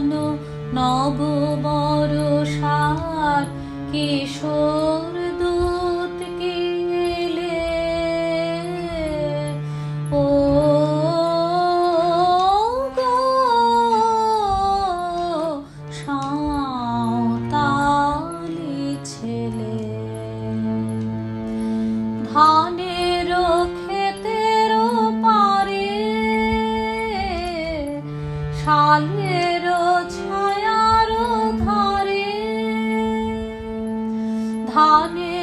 ঘন নব বরষার কিশোর দূত কিলে ও সাঁওতালি ছেলে। ধানের খেতের পারে শালের হানে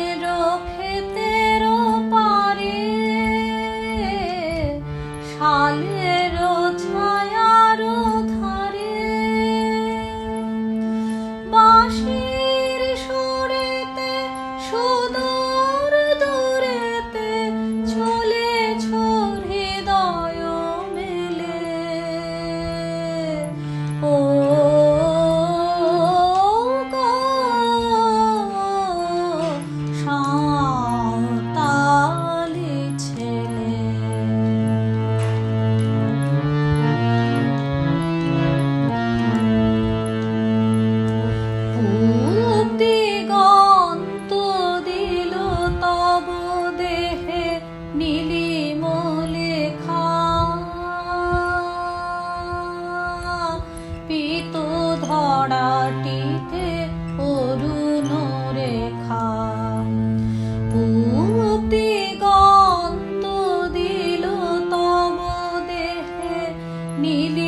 你的。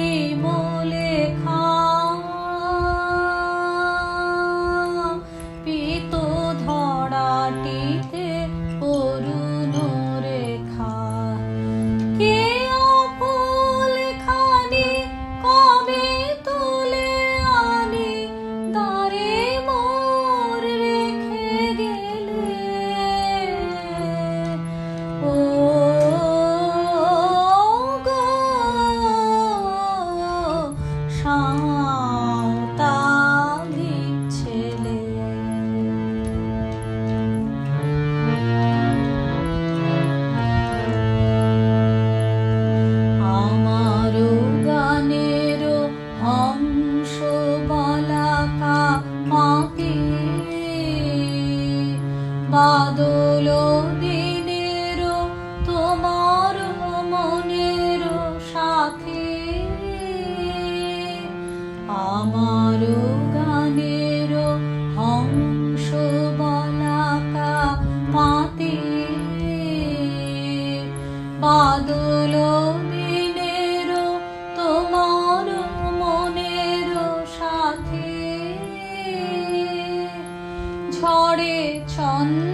বাদল দিনের তোমার মনের সাথে। আমার গানের হংস বলাকা পাতে। বাদল দিনের তোমার মনের সাথে। ঝড়ে ছন্দ